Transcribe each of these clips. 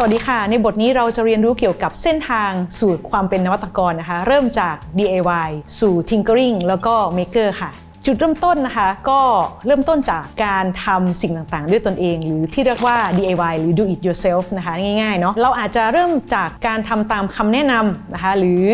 สวัสดีค่ะ ในบทนี้เราจะเรียนรู้เกี่ยวกับเส้นทางสู่ความเป็นนวัตกรนะคะ เริ่มจาก DIY สู่ Tinkering แล้วก็ Maker ค่ะ จุดเริ่มต้นนะคะก็เริ่มต้นจากการทำสิ่งต่างๆ ด้วยตนเอง หรือที่เรียกว่า DIY หรือ Do it yourself นะคะง่ายๆเนาะเราอาจจะเริ่มจากการทำตามคำแนะนำนะคะหรือ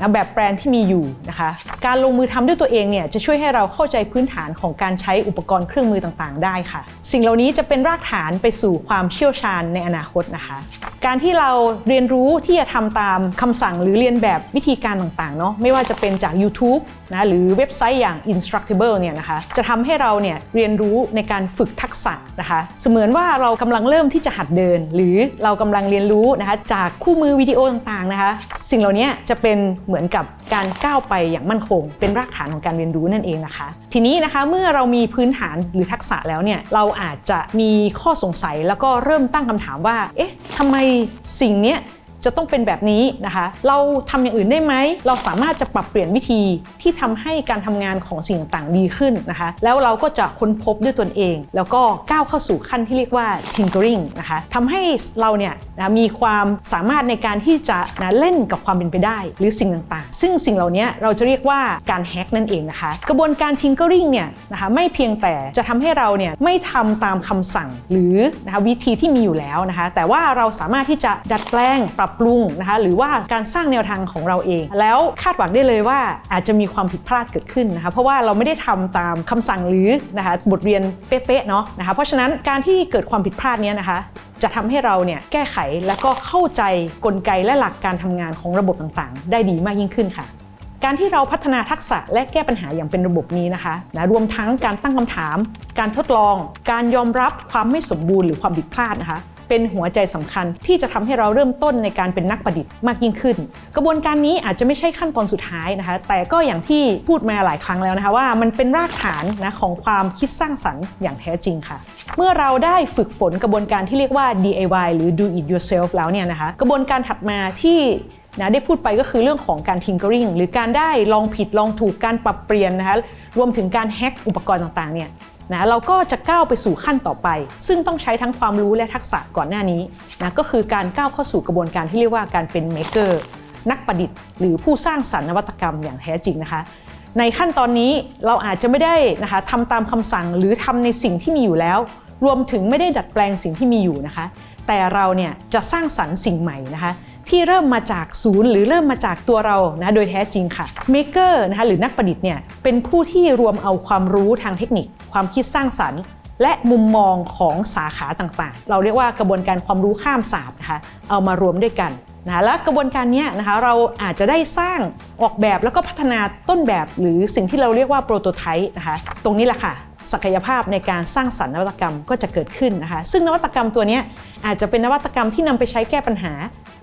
นะแบบแบรนด์ที่มีอยู่นะคะ การลงมือทำด้วยตัวเองเนี่ยจะช่วยให้เราเข้าใจพื้นฐานของการใช้อุปกรณ์เครื่องมือต่างๆ ได้ค่ะ สิ่งเหล่านี้จะเป็นรากฐานไปสู่ความเชี่ยวชาญในอนาคตนะคะการที่เราเรียนรู้ที่จะทำตามคำสั่งหรือเรียนแบบวิธีการต่างๆเนาะไม่ว่าจะเป็นจาก YouTube นะหรือเว็บไซต์อย่าง Instructable เนี่ยนะคะจะทำให้เราเนี่ยเรียนรู้ในการฝึกทักษะนะคะเสมือนว่าเรากำลังเริ่มที่จะหัดเดิน หรือเรากำลังเรียนรู้นะคะจากคู่มือวิดีโอต่างๆนะคะสิ่งเหล่านี้จะเป็นเหมือนกับ การก้าวไปอย่างมั่นคง เป็นรากฐานของการเรียนรู้นั่นเองนะคะ ทีนี้นะคะเมื่อเรามีพื้นฐานหรือทักษะแล้วเนี่ยเราอาจจะมีข้อสงสัยแล้วก็เริ่มตั้งคำถามว่าเอ๊ะทำไมสิ่งเนี้ย จะต้องเป็นแบบนี้นะคะ เราทำอย่างอื่นได้ไหม เราสามารถจะปรับเปลี่ยนวิธีที่ทำให้การทำงานของสิ่งต่างๆดีขึ้นนะคะ แล้วเราก็จะค้นพบด้วยตนเอง แล้วก็ก้าวเข้าสู่ขั้นที่เรียกว่า tinkering นะคะทำให้เราเนี่ยนะมีความสามารถในการที่จะนะเล่นกับความเป็นไปได้ หรือสิ่งต่างๆ ซึ่งสิ่งเหล่านี้เราจะเรียกว่าการแฮกนั่นเองนะคะ กระบวนการ tinkering เนี่ยนะคะไม่เพียงแต่จะทำให้เราเนี่ยไม่ทำตามคำสั่งหรือนะคะวิธีที่มีอยู่แล้วนะคะ แต่ว่าเราสามารถที่จะดัดแปลงปรับปรุงนะคะหรือว่าการสร้างแนวทางของเราเอง แล้วคาดหวังได้เลยว่าอาจจะมีความผิดพลาดเกิดขึ้นนะคะเพราะว่าเราไม่ได้ทำตามคำสั่งหรือนะคะบทเรียนเป๊ะๆเนาะนะคะเพราะฉะนั้นการที่เกิดความผิดพลาดนี้นะคะจะทำให้เราเนี่ยแก้ไขและก็เข้าใจกลไกและหลักการทำงานของระบบต่างๆ ได้ดีมากยิ่งขึ้นค่ะการที่เราพัฒนาทักษะและแก้ปัญหาอย่างเป็นระบบนี้นะคะนะรวมทั้งการตั้งคำถาม การทดลอง การยอมรับความไม่สมบูรณ์หรือความผิดพลาดนะคะ เป็นหัวใจสำคัญที่จะทำให้เราเริ่มต้นในการเป็นนักประดิษฐ์มากยิ่งขึ้น กระบวนการนี้อาจจะไม่ใช่ขั้นตอนสุดท้ายนะคะ แต่ก็อย่างที่พูดมาหลายครั้งแล้วนะคะว่ามันเป็นรากฐานนะของความคิดสร้างสรรค์อย่างแท้จริงค่ะ เมื่อเราได้ฝึกฝนกระบวนการที่เรียกว่า DIY หรือ Do it yourself แล้วเนี่ยนะคะ กระบวนการถัดมาที่นะได้พูดไปก็คือเรื่องของการ tinkering หรือการได้ลองผิดลองถูกการปรับเปลี่ยนนะคะรวมถึงการแฮ็กอุปกรณ์ต่างๆเนี่ย นะเราก็จะก้าวไปสู่ขั้นต่อไป ซึ่งต้องใช้ทั้งความรู้และทักษะก่อนหน้านี้นะก็คือการก้าวเข้าสู่กระบวนการที่เรียกว่าการเป็น maker นักประดิษฐ์ หรือผู้สร้างสรรค์นวัตกรรมอย่างแท้จริงนะคะ ในขั้นตอนนี้เราอาจจะไม่ได้นะคะทำตามคำสั่งหรือทำในสิ่งที่มีอยู่แล้ว รวมถึงไม่ได้ดัดแปลงสิ่งที่มีอยู่นะคะ แต่เราเนี่ยจะสร้างสรรค์สิ่งใหม่นะคะ ที่เริ่มมาจากศูนย์หรือเริ่มมาจากตัวเรานะโดยแท้จริงค่ะ Maker นะคะหรือนักประดิษฐ์เนี่ยเป็นผู้ที่รวมเอาความรู้ทางเทคนิค ความคิดสร้างสรรค์ และมุมมองของสาขาต่างๆ เราเรียกว่ากระบวนการความรู้ข้ามศาสตร์นะคะเอามารวมด้วยกันนะและกระบวนการนี้นะคะเราอาจจะได้สร้างออกแบบแล้วก็พัฒนาต้นแบบหรือสิ่งที่เราเรียกว่าโปรโตไทป์นะคะตรงนี้แหละค่ะศักยภาพในการสร้างสรรค์นวัตกรรมก็จะเกิดขึ้นนะคะ ซึ่งนวัตกรรมตัวนี้อาจจะเป็นนวัตกรรมที่นำไปใช้แก้ปัญหา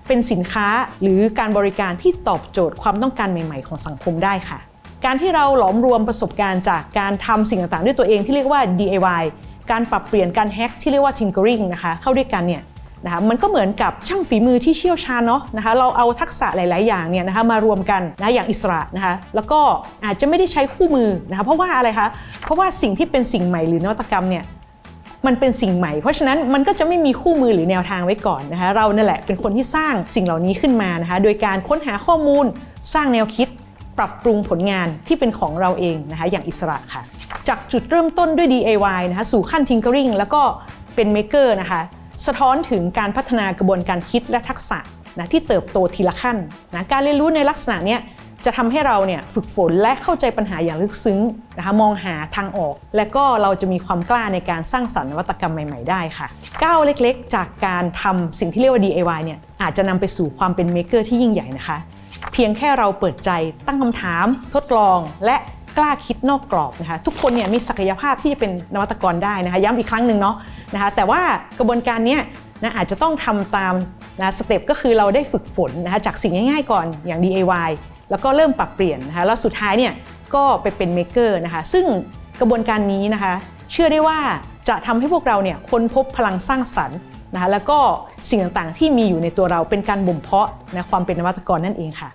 เป็นสินค้าหรือการบริการที่ตอบโจทย์ความต้องการใหม่ๆ ของสังคมได้ค่ะ การที่เราหลอมรวมประสบการณ์จากการทำสิ่งต่างๆ ด้วยตัวเองที่เรียกว่า DIY การปรับเปลี่ยนการแฮกที่เรียกว่า tinkering นะคะเข้าด้วยกันเนี่ยนะคะมันก็เหมือนกับช่างฝีมือที่เชี่ยวชาญเนาะนะคะเราเอาทักษะหลาย ๆ อย่างเนี่ยนะคะมารวมกันนะอย่างอิสระนะคะแล้วก็อาจจะไม่ได้ใช้คู่มือนะคะเพราะว่าอะไรคะเพราะว่าสิ่งที่เป็นสิ่งใหม่หรือนวัตกรรมเนี่ย มันเป็นสิ่งใหม่ เพราะฉะนั้นมันก็จะไม่มีคู่มือหรือแนวทางไว้ก่อนนะคะเรานั่นแหละเป็นคนที่สร้างสิ่งเหล่านี้ขึ้นมานะคะโดยการค้นหาข้อมูลสร้างแนวคิด ปรับปรุงผลงานที่เป็นของเราเองนะคะอย่างอิสระค่ะ จากจุดเริ่มต้นด้วย DIY นะคะสู่ขั้น Tinkering แล้วก็เป็น Maker นะคะสะท้อนถึงการพัฒนากระบวนการคิดและทักษะนะที่เติบโตทีละขั้นนะการเรียนรู้ในลักษณะเนี้ย จะทำให้เราเนี่ยฝึกฝนและเข้าใจปัญหาอย่างลึกซึ้งนะคะมองหาทางออก และก็เราจะมีความกล้าในการสร้างสรรค์นวัตกรรมใหม่ ๆ ได้ค่ะก้าวเล็กๆ จากการทำสิ่งที่เรียกว่า DIY เนี่ยอาจจะนำไปสู่ความเป็นเม k เกอร์ที่ยิ่งใหญ่นะคะ เพียงแค่เราเปิดใจตั้งคำถาม ทดลองและกล้าคิดนอกกรอบนะคะทุกคนเนี่ยมีศักยภาพที่จะเป็นนวัตกรได้นะคะย้ำอีกครั้งหนึ่งเนาะนะคะแต่ว่ากระบวนการเนี้ยนะอาจจะต้องทำตามนะสเต็ปก็คือเราได้ฝึกฝนนะคะจากสิ่งง่ายๆก่อนอย่าง DIY แล้วก็เริ่มปรับเปลี่ยนนะคะแล้วสุดท้ายเนี่ยก็ไปเป็นเม k เกอร์นะคะซึ่งกระบวนการนี้นะคะเชื่อได้ว่าจะทำให้พวกเราเนี่ยค้นพบพลังสร้างสรรค์นะคะแล้วก็สิ่งต่างๆที่มีอยู่ในตัวเราเป็นการบ่มเพาะนะความเป็นนวัตกรนั่นเองค่ะ